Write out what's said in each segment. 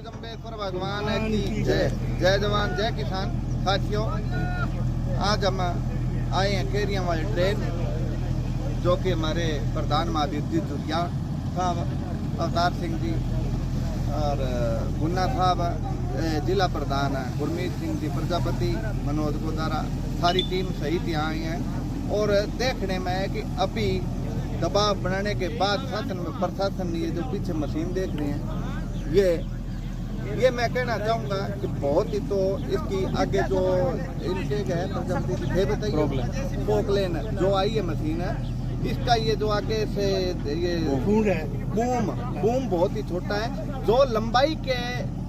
जम्बेश्वर भगवान की जय जय जवान, जय किसान। साथियों, आज हम आए हैं केरिया वाली ट्रेन, जो कि हमारे प्रधान महावीर जी दुरिया साहब, अवतार सिंह जी और गुन्ना साहब जिला प्रधान गुरमीत सिंह जी, प्रजापति मनोज गोदारा, सारी टीम सहित यहाँ आई है। और देखने में है कि अभी दबाव बनाने के बाद शासन में प्रशासन ये जो पीछे मशीन देख रहे हैं, ये ये मैं कहना चाहूँगा कि बहुत ही तो इसकी आगे जो इनके गए प्रजापति जी थे बताइए पोकलेन जो आई है मशीन है इसका ये जो आगे से ये बूम है। बूम बूम बहुत ही छोटा है। जो लंबाई के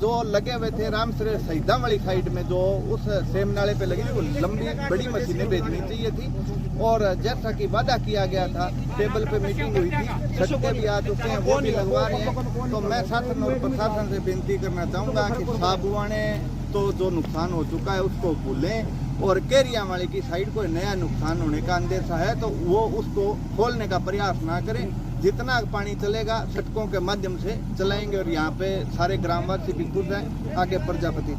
जो लगे हुए थे राम सरे शहीदा वाली साइड में जो उस सेम नाले पे लगी थी वो लंबी बड़ी मशीनें भेजनी चाहिए थी। और जैसा कि वादा किया गया था टेबल पे मीटिंग हुई थी सटके भी आ चुके हैं वो भी लगवा रहे हैं। तो मैं शासन और प्रशासन से विनती करना चाहूँगा कि साबुआने तो जो नुकसान हो चुका है उसको भूलें। और केरिया वाले की साइड कोई नया नुकसान होने का अंदेशा है तो वो उसको खोलने का प्रयास ना करें जितना पानी चलेगा सड़कों के माध्यम से चलाएंगे और यहाँ पे सारे ग्रामवासी भी खुश हैं आगे प्रजापति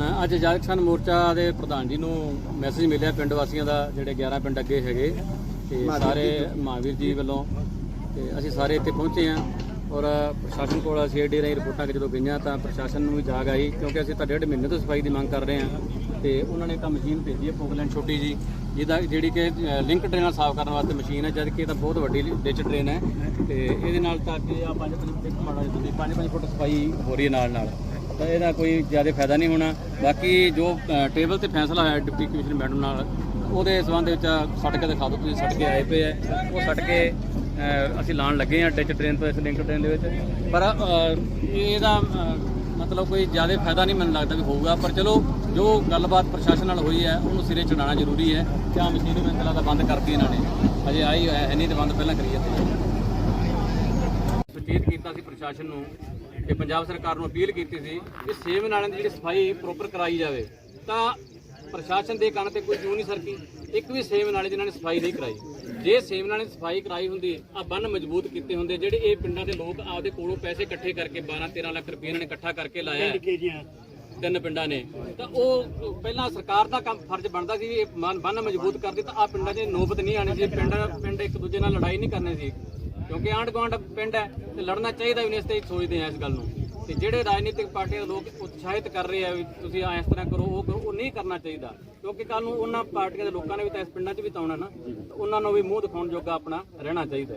ਅ, ਅੱਜ ਆਜ਼ਾਦ ਕਿਸਾਨ ਮੋਰਚਾ ਦੇ ਪ੍ਰਧਾਨ ਜੀ ਨੂੰ ਮੈਸੇਜ ਮਿਲਿਆ ਪਿੰਡ ਵਾਸੀਆਂ ਦਾ ਜਿਹੜੇ 11 ਪਿੰਡ ਅੱਗੇ ਹੈਗੇ ਤੇ ਮਹਾਂਵੀਰ ਸਾਰੇ ਜੀ। ਮਹਾਂਵੀਰ ਜੀ ਵੱਲੋਂ ਤੇ ਅਸੀਂ ਸਾਰੇ ਇੱਥੇ ਪਹੁੰਚੇ ਹਾਂ ਔਰ ਪ੍ਰਸ਼ਾਸਨ ਕੋਲ ਅਸੀਂ ਏਡੀ ਰਹੀ ਰਿਪੋਰਟਾਂ ਕਿ ਜਦੋਂ ਗਈਆਂ ਤਾਂ ਪ੍ਰਸ਼ਾਸਨ ਨੂੰ ਵੀ ਜਾਗ ਆਈ ਕਿਉਂਕਿ ਅਸੀਂ ਤਾਂ ਡੇਢ ਮਹੀਨੇ ਤੋਂ ਸਫਾਈ ਦੀ ਮੰਗ ਕਰ ਰਹੇ ਹਾਂ ਤੇ ਉਹਨਾਂ ਨੇ ਇੱਕ ਮਸ਼ੀਨ ਭੇਜੀ ਹੈ ਪੋਗਲੈਂਡ ਛੋਟੀ ਜੀ ਜਿਹਦਾ ਜਿਹੜੀ ਕਿ ਲਿੰਕ ਟ੍ਰੇਨ ਸਾਫ਼ ਕਰਨ ਵਾਸਤੇ ਮਸ਼ੀਨ ਹੈ, ਜਦ ਕਿ ਇਹ ਤਾਂ ਬਹੁਤ ਵੱਡੀ ਡਿਚ ਟ੍ਰੇਨ ਹੈ ਤੇ ਇਹਦੇ ਨਾਲ ਤਾਂ ਕਿ ਆ 5 5 ਮਾੜਾ ਜਿਹਾ ਤੁਸੀਂ 5 5 ਫੁੱਟ ਸਫ਼ਾਈ ਹੋ ਰਹੀ ਹੈ ਨਾਲ ਨਾਲ। ਤਾਂ ਇਹਦਾ ਕੋਈ ਜ਼ਿਆਦਾ ਫਾਇਦਾ ਨਹੀਂ ਹੋਣਾ। ਬਾਕੀ ਜੋ ਟੇਬਲ ਤੇ ਫੈਸਲਾ ਹੋਇਆ ਡਿਪਟੀ ਕਮਿਸ਼ਨਰ ਮੈਡਮ ਨਾਲ, ਉਹਦੇ ਸਬੰਧ ਵਿੱਚ ਸੱਟ ਕੇ ਦਿਖਾ ਦਿਓ, ਤੁਸੀਂ ਸੱਟ ਕੇ ਆਏ ਪਏ ਆ। ਉਹ ਸੱਟ ਕੇ ਅਸੀਂ ਲਾਣ ਲੱਗੇ ਆ ਡਿਚ ਟ੍ਰੇਨ ਤੋਂ ਇਸ ਲਿੰਕ ਟ੍ਰੇਨ ਦੇ ਵਿੱਚ। ਪਰ ਇਹਦਾ ਮਤਲਬ ਕੋਈ ਜ਼ਿਆਦਾ ਫਾਇਦਾ ਨਹੀਂ ਮੈਨੂੰ ਲੱਗਦਾ ਵੀ ਹੋਊਗਾ, ਪਰ ਚਲੋ ਜੋ ਗੱਲਬਾਤ ਪ੍ਰਸ਼ਾਸਨ ਨਾਲ ਹੋਈ ਹੈ, ਉਹਨੂੰ ਸਿਰੇ ਚੜਾਉਣਾ ਜ਼ਰੂਰੀ ਹੈ, ਕਿ ਆ ਮਸ਼ੀਨ ਮੈਨੂੰ ਲੱਗਦਾ ਬੰਦ ਕਰਤੀ ਇਹਨਾਂ ਨੇ। ਅਜੇ ਆਈ ਹੈ ਨਹੀਂ ਤੇ ਬੰਦ ਪਹਿਲਾਂ ਕਰੀ ਜਾਂਦੇ ਸੁਚੇਤ ਕੀਤਾ ਸੀ ਪ੍ਰਸ਼ਾਸਨ ਨੂੰ ਤੇ ਪੰਜਾਬ ਸਰਕਾਰ ਨੂੰ ਅਪੀਲ ਕੀਤੀ ਸੀ ਕਿ ਸੇਮ ਨਾਲਿਆਂ ਦੀ ਜਿਹੜੀ ਸਫ਼ਾਈ ਪ੍ਰੋਪਰ ਕਰਾਈ ਜਾਵੇ। ਤਾਂ ਪ੍ਰਸ਼ਾਸਨ ਦੇ ਕੰਨ ਤੇ ਕੋਈ ਕਿਉਂ ਨਹੀਂ ਸਰਕੀ, ਇੱਕ ਵੀ ਸੇਵ ਨਾਲੇ ਜਿਨ੍ਹਾਂ ਨੇ ਸਫ਼ਾਈ ਨਹੀਂ ਕਰਾਈ। ਜੇ ਸੇਵ ਨਾਲੇ ਦੀ ਸਫ਼ਾਈ ਕਰਾਈ ਹੁੰਦੀ ਆ ਬੰਨ ਮਜ਼ਬੂਤ ਕੀਤੇ ਹੁੰਦੇ ਜਿਹੜੇ ਇਹ ਪਿੰਡਾਂ ਦੇ ਲੋਕ ਆਪਦੇ ਕੋਲੋਂ ਪੈਸੇ ਇਕੱਠੇ ਕਰਕੇ 12 13 ਲੱਖ ਰੁਪਏ ਇਹਨਾਂ ਨੇ ਇਕੱਠਾ ਕਰਕੇ ਲਾਇਆ। ਤਿੰਨ ਪਿੰਡਾਂ ਨੇ। ਤਾਂ ਉਹ ਪਹਿਲਾਂ ਸਰਕਾਰ ਦਾ ਕੰਮ ਫਰਜ਼ ਬਣਦਾ ਸੀ ਇਹ ਬੰਨ ਮਜ਼ਬੂਤ ਕਰਦੇ ਤਾਂ ਆ ਪਿੰਡਾਂ 'ਚ ਨੌਬਤ ਨਹੀਂ ਆਣੀ ਸੀ ਪਿੰਡ ਪਿੰਡ ਇੱਕ ਦੂਜੇ ਨਾਲ ਲੜਾਈ ਨਹੀਂ ਕਰਨੀ ਸੀ। ਕਿਉਂਕਿ ਆਂਢ ਗੁਆਂਢ ਪਿੰਡ ਹੈ ਤੇ ਲੜਨਾ ਚਾਹੀਦਾ ਵੀ ਨਹੀਂ ਇਸ ਤੇ ਸੋਚਦੇ ਆ ਇਸ ਗੱਲ ਨੂੰ। ਤੇ ਜਿਹੜੇ ਰਾਜਨੀਤਿਕ ਪਾਰਟੀਆਂ ਦੇ ਲੋਕ ਉਤਸ਼ਾਹਿਤ ਕਰ ਰਹੇ ਆ ਵੀ ਤੁਸੀਂ ਇਸ ਤਰ੍ਹਾਂ ਕਰੋ ਉਹ ਉਹ ਨਹੀਂ ਕਰਨਾ ਚਾਹੀਦਾ। ਕਿਉਂਕਿ ਕੱਲ ਨੂੰ ਉਹਨਾਂ ਪਾਰਟੀਆਂ ਦੇ ਲੋਕਾਂ ਨੇ ਵੀ ਤਾਂ ਇਸ ਪਿੰਡਾਂ 'ਚ ਵੀ ਤਾਉਣਾ ਨਾ ਉਹਨਾਂ ਨੂੰ ਵੀ ਮੂੰਹ ਦਿਖਾਉਣ ਜੋਗਾ ਆਪਣਾ ਰਹਿਣਾ ਚਾਹੀਦਾ।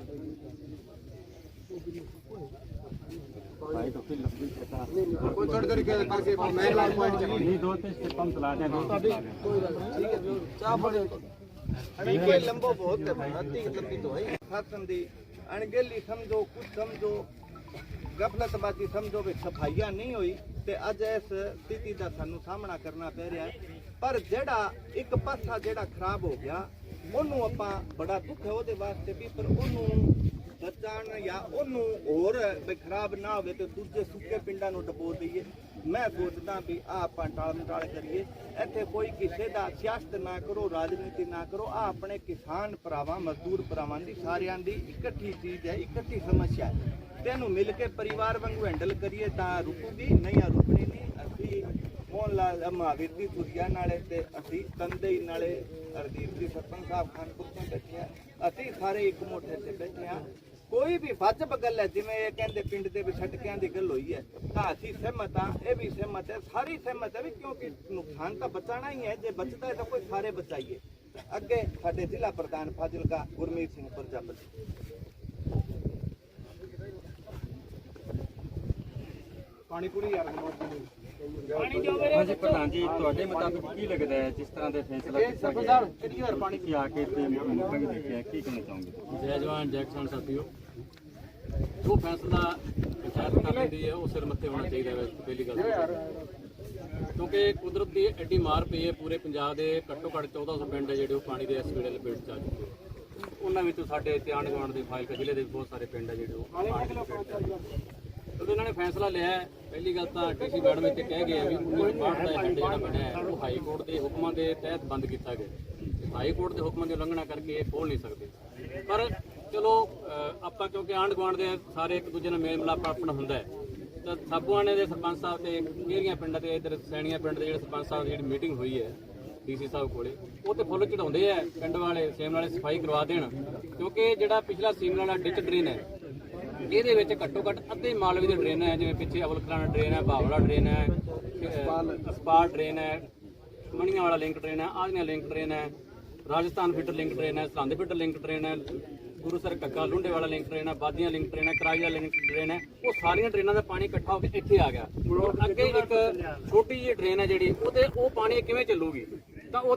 ਅਣਗੇਲੀ ਸਮਝੋ ਕੁਝ ਸਮਝੋ। ਗਫਲਤਬਾਜ਼ੀ ਸਮਝੋ ਵੀ ਸਫਾਈਆਂ ਨਹੀਂ ਹੋਈ ਤੇ ਅੱਜ ਇਸ ਸਥਿਤੀ ਦਾ ਸਾਨੂੰ ਸਾਹਮਣਾ ਕਰਨਾ ਪੈ ਰਿਹਾ ਪਰ ਜਿਹੜਾ ਇੱਕ ਪਾਸਾ ਜਿਹੜਾ ਖਰਾਬ ਹੋ ਗਿਆ, ਉਹਨੂੰ ਆਪਾਂ ਬੜਾ ਦੁੱਖ ਹੈ ਉਹਦੇ ਵਾਸਤੇ ਵੀ, ਪਰ ਉਹਨੂੰ ਬਚਾਉਣ ਜਾਂ ਉਹਨੂੰ ਹੋਰ ਵੀ ਖਰਾਬ ਨਾ ਹੋਵੇ ਤੇ ਦੂਜੇ ਸੁੱਕੇ ਪਿੰਡਾਂ ਨੂੰ ਡਬੋ ਦਈਏ। ਮੈਂ ਸੋਚਦਾ ਵੀ ਆ ਆਪਾਂ ਟਾਲ ਮਟਾਲ ਕਰੀਏ। ਇੱਥੇ ਕੋਈ ਕਿਸੇ ਦਾ ਸਿਆਸਤ ਨਾ ਕਰੋ, ਰਾਜਨੀਤੀ ਨਾ ਕਰੋ। ਆ ਆਪਣੇ ਕਿਸਾਨ ਭਰਾਵਾਂ, ਮਜ਼ਦੂਰ ਭਰਾਵਾਂ ਦੀ, ਸਾਰਿਆਂ ਦੀ ਇਕੱਠੀ ਚੀਜ਼ ਹੈ, ਇਕੱਠੀ ਸਮੱਸਿਆ ਹੈ। ਤੈਨੂੰ ਮਿਲ ਕੇ ਪਰਿਵਾਰ ਵਾਂਗੂ ਹੈਂਡਲ ਕਰੀਏ ਤਾਂ ਰੁਕੂਗੀ, ਨਹੀਂ ਆ ਰੁਕਣੀ ਨਹੀਂ, ਅਸੀਂ ਮੋਹਨ ਲਾਲ ਮਹਾਵੀਰ ਦੀ ਸੁਰੀਆ ਨਾਲੇ ਤੇ ਅਸੀਂ ਤੰਦੇਈ ਨਾਲੇ ਹਰਦੀਪ ਜੀ ਸਰਪੰਚ ਸਾਹਿਬ ਖਾਨਪੁਰ ਤੋਂ ਬੈਠੇ ਆ ਅਸੀਂ ਸਾਰੇ ਇੱਕ ਮੋਠੇ ਤੇ ਬੈਠੇ ਆ ਕੋਈ ਵੀ ਵਾਜਬ ਗੱਲ ਹੈ, ਜਿਵੇਂ ਇਹ ਕਹਿੰਦੇ ਪਿੰਡ ਦੇ ਵਿੱਚ ਦੀ ਗੱਲ ਹੋਈ ਹੈ, ਤਾਂ ਅਸੀਂ ਸਹਿਮਤ ਹਾਂ, ਇਹ ਵੀ ਸਹਿਮਤ ਹੈ, ਸਾਰੀ ਸਹਿਮਤ ਹੈ ਵੀ ਕਿਉਂਕਿ ਨੁਕਸਾਨ ਤਾਂ ਬਚਾਣਾ ਹੀ ਹੈ, ਜੇ ਬਚਦਾ ਹੈ ਤਾਂ ਕੋਈ ਸਾਰੇ ਬਚਾਈਏ। ਅੱਗੇ ਸਾਡੇ ਜ਼ਿਲ੍ਹਾ ਪ੍ਰਧਾਨ ਫਾਜ਼ਿਲਕਾ ਗੁਰਮੀਤ ਸਿੰਘ ਪ੍ਰਜਾਪਤੀ ਪਾਣੀ ਪੂਰੀ ਯਾਰ ਹਾਂਜੀ ਪ੍ਰਧਾਨ ਜੀ ਤੁਹਾਡੇ ਮੁਤਾਬਿਕ ਕੀ ਲੱਗਦਾ ਹੈ ਜਿਸ ਤਰ੍ਹਾਂ ਦੇ ਫੈਸਲਾ ਇਹ ਕੀਤਾ ਸਰਪੰਚ ਗਿਆ? ਸਾਹਿਬ ਕਿਹੜੀ ਵਾਰ ਪਾਣੀ ਤੁਸੀਂ ਆ ਕੇ ਤੇ ਮੌਕਾ ਵੀ ਦੇਖਿਆ ਕੀ ਕਹਿਣਾ ਚਾਹੋਗੇ? ਜੈ ਜਵਾਨ ਜੈ ਕਿਸਾਨ ਸਾਥੀਓ ਜੋ ਫੈਸਲਾ ਪੰਚਾਇਤ ਕਰ ਲੈਂਦੀ ਹੈ ਉਹ ਸਿਰ ਮੱਥੇ ਹੋਣਾ ਚਾਹੀਦਾ ਹੈ ਪਹਿਲੀ ਗੱਲ। ਕਿਉਂਕਿ ਕੁਦਰਤ ਦੀ ਐਡੀ ਮਾਰ ਪਈ ਹੈ ਪੂਰੇ ਪੰਜਾਬ ਦੇ ਘੱਟੋ ਘੱਟ 1400 ਪਿੰਡ ਹੈ ਜਿਹੜੇ ਉਹ ਪਾਣੀ ਦੇ ਇਸ ਵੇਲੇ ਲਪੇਟ ਚ ਆ ਚੁੱਕੇ। ਉਹਨਾਂ ਵਿੱਚੋਂ ਸਾਡੇ ਇੱਥੇ ਆਂਢ ਗੁਆਂਢ ਦੇ ਫਾਜ਼ਿਲਕਾ ਜ਼ਿਲ੍ਹੇ ਦੇ ਬਹੁਤ ਸਾਰੇ ਪਿੰਡ ਹੈ ਜਿਹੜੇ ਉਹ ਪਾਣੀ ਦੀ ਇਹਨਾਂ ਨੇ ਫੈਸਲਾ ਲਿਆ ਹੈ, ਪਹਿਲੀ ਗੱਲ ਤਾਂ ਡੀਸੀ ਮੈਡਮ ਇੱਥੇ ਕਹਿ ਗਏ ਆ ਵੀ 1962 ਦਾ ਹੈਡ ਜਿਹੜਾ ਬਣਿਆ ਹੈ, ਉਹ ਹਾਈ ਕੋਰਟ ਦੇ ਹੁਕਮਾਂ ਦੇ ਤਹਿਤ ਬੰਦ ਕੀਤਾ ਗਿਆ ਹਾਈ ਕੋਰਟ ਦੇ ਹੁਕਮਾਂ ਦੀ ਉਲੰਘਣਾ ਕਰਕੇ ਇਹ ਖੋਲ ਨਹੀਂ ਸਕਦੇ। ਪਰ ਚਲੋ ਅਹ, ਆਪਾਂ ਕਿਉਂਕਿ ਆਂਢ ਗੁਆਂਢ ਦੇ ਸਾਰੇ ਇੱਕ ਦੂਜੇ ਨਾਲ ਮੇਲ ਮਿਲਾਪ ਆਪਣਾ ਹੁੰਦਾ ਹੈ। ਤਾਂ ਸਾਬੂਆਣੇ ਦੇ ਸਰਪੰਚ ਸਾਹਿਬ ਤੇ ਮੇਰੀਆਂ ਪਿੰਡਾਂ ਤੇ ਇਧਰ ਸੈਣੀਆਂ ਪਿੰਡ ਦੇ ਜਿਹੜੇ ਸਰਪੰਚ ਸਾਹਿਬ ਦੀ ਜਿਹੜੀ ਮੀਟਿੰਗ ਹੋਈ ਹੈ ਡੀਸੀ ਸਾਹਿਬ ਕੋਲੇ ਉਹ ਤੇ ਫੁੱਲ ਚੜਾਉਂਦੇ ਆ। ਪਿੰਡ ਵਾਲੇ ਸੇਮ ਵਾਲੇ ਸਫ਼ਾਈ ਕਰਵਾ ਦੇਣ। ਕਿਉਂਕਿ ਜਿਹੜਾ ਪਿਛਲਾ ਸੀਮ ਵਾਲਾ ਡਿਚ ਡਰੇਨ ਹੈ ਇਹਦੇ ਵਿੱਚ ਘੱਟੋ ਘੱਟ ਅੱਧੇ ਮਾਲਵੇ ਦੀ ਡਰੇਨ ਹੈ ਜਿਵੇਂ ਪਿੱਛੇ ਅਵਲ ਖਲਾਣਾ ਡਰੇਨ ਹੈ ਬਾਵਲਾ ਡਰੇਨ ਹੈ ਅਸਪਾਲ ਡਰੇਨ ਹੈ ਮਣੀਆਂ ਵਾਲਾ ਲਿੰਕ ਟ੍ਰੇਨ ਹੈ ਆਦੀਆਂ ਲਿੰਕ ਡਰੇਨ ਹੈ ਰਾਜਸਥਾਨ ਫਿੱਟਰ ਲਿੰਕ ਡਰੇਨ ਹੈ ਸਰਹੰਦ ਫਿੱਟਰ ਲਿੰਕ ਡਰੇਨ ਹੈ ਗੁਰੂਸਰ ਕੱਗਾ ਲੁੰਡੇ ਵਾਲਾ ਲਿੰਕ ਟ੍ਰੇਨ ਹੈ ਬਾਦੀਆਂ ਲਿੰਕ ਟ੍ਰੇਨ ਹੈ ਕਰਾਈ ਵਾਲਾ ਲਿੰਕ ਡਰੇਨ ਹੈ ਉਹ ਸਾਰੀਆਂ ਡਰੇਨਾਂ ਦਾ ਪਾਣੀ ਇਕੱਠਾ ਹੋ ਕੇ ਇੱਥੇ ਆ ਗਿਆ ਅੱਗੇ ਇੱਕ ਛੋਟੀ ਜਿਹੀ ਡਰੇਨ ਹੈ ਜਿਹੜੀ ਉਹਦੇ ਉਹ ਪਾਣੀ ਕਿਵੇਂ ਚੱਲੂਗੀ